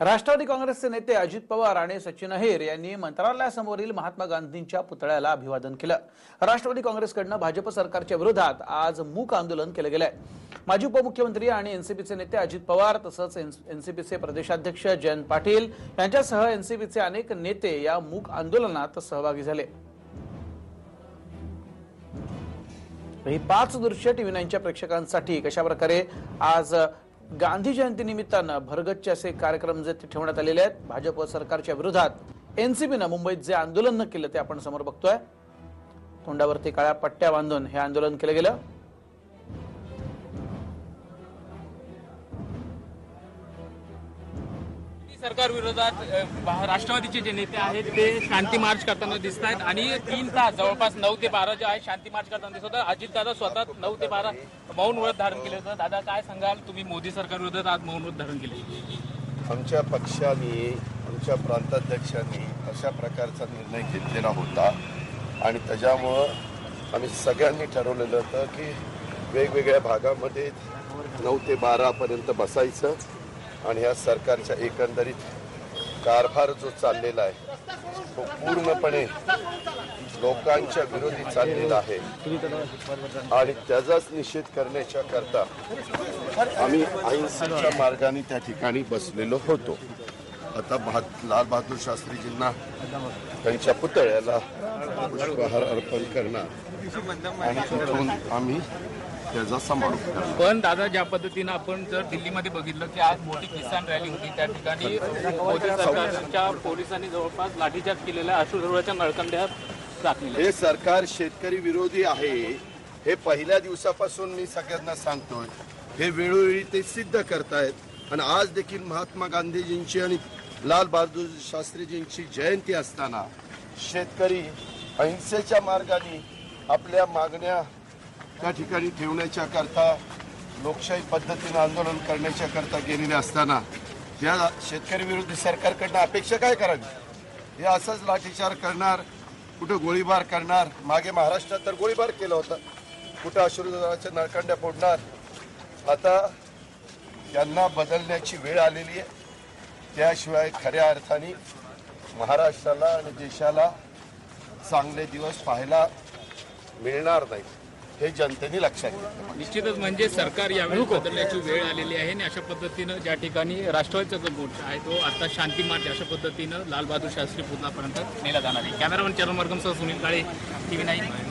राष्ट्रवादी काँग्रेसचे नेते अजित पवार आणि सचिन अहिर यांनी मंत्रालयासमोरील महात्मा गांधींच्या पुतळ्याला अभिवादन केलं. राष्ट्रवादी काँग्रेसकडनं भाजप सरकारच्या विरोधात आज मूक आंदोलन केलं गेलंय. माजी उपमुख्यमंत्री आणि एनसीपीचे नेते अजित पवार तसंच एनसीपीचे प्रदेशाध्यक्ष जयंत पाटील यांच्यासह एनसीपीचे अनेक नेते या मूक आंदोलनात सहभागी झाले. ही पाच दृश्य टीव्ही नाईनच्या प्रेक्षकांसाठी कशा प्रकारे आज गांधी जयंती निमित्तानं भरगच्चे असे कार्यक्रम जे ठेवण्यात आलेले आहेत भाजप सरकारच्या विरोधात एनसीबीनं मुंबईत जे आंदोलन केलं ते आपण समोर बघतोय. तोंडावरती काळ्या पट्ट्या बांधून हे आंदोलन केलं गेलं. सरकार विरोधात राष्ट्रवादीचे जे नेते आहेत ते शांती मार्च करताना दिसत आहेत. आणि तीन तास जवळपास नऊ ते बारा जे आहे शांती मार्च करताना दिसत होतं. अजित दादा स्वतः नऊ ते बारा मौन व्रत धारण केले होतं. दादा काय सांगाल? तुम्ही मोदी सरकार विरोधात आज मौन व्रत धारण केले. आमच्या पक्षाने आमच्या प्रांताध्यक्षांनी अशा प्रकारचा निर्णय घेतलेला होता. आणि त्याच्यामुळं आम्ही सगळ्यांनी ठरवलेलं होतं की वेगवेगळ्या भागामध्ये नऊ ते बारापर्यंत बसायचं. आणि ह्या सरकारच्या एकंदरीत कारभार जो चाललेला आहे तो पूर्णपणे लोकांच्या विरोधी चाललेला आहे. आणि त्याचाच निषेध करण्याच्या करता आम्ही अहिंसेच्या मार्गाने त्या ठिकाणी बसलेलो होतो. आता बहा लाल बहादूर शास्त्रीजींना त्यांच्या पुतळ्याला पुष्पहार अर्पण करणार. आणि तिथून आम्ही त्याचा समारोप करणार. पण दादा ज्या पद्धतीनं आपण जर दिल्लीमध्ये बघितलं की आज मोठी किसान रॅली होती त्या ठिकाणी मोदी सरकारच्या पोलिसांनी जवळपास लाठीचार्ज केलेला अश्रुधुराच्या नळकंड्यात टाकलेल्या हे सरकार शेतकरी विरोधी आहे हे पहिल्या दिवसापासून मी सगळ्यांना सांगतोय. हे वेळोवेळी ते सिद्ध करतायत. आणि आज देखील महात्मा गांधीजींची आणि लाल बहादूर शास्त्रीजींची जयंती असताना शेतकरी अहिंसेच्या मार्गाने आपल्या मागण्या त्या ठिकाणी ठेवण्याच्या करता लोकशाही पद्धतीनं आंदोलन करण्याच्या करता गेलेले असताना या शेतकरी विरोधी सरकारकडनं अपेक्षा काय करावी? हे असंच लाठीचार करणार कुठं गोळीबार करणार मागे महाराष्ट्रात तर गोळीबार केला होता. कुठं अश्रुधाराच्या नळकांड्या फोडणार. आता यांना बदलण्याची वेळ आलेली आहे. त्याशिवाय खऱ्या अर्थाने महाराष्ट्राला आणि देशाला चांगले दिवस पाहायला मिळणार नाही. हे जनतेने लक्षात घेतलं निश्चितच म्हणजे सरकार यावेळी बदलण्याची वेळ आलेली आहे आणि अशा पद्धतीनं ज्या ठिकाणी राष्ट्रवादीचा जो मोर्चा आहे तो आता शांती मार्च अशा पद्धतीनं लालबहादूर शास्त्री पुतळापर्यंत नेला जाणार आहे. कॅमेरामन चरण मार्गमसह सुनील काळे टीव्ही नाईन.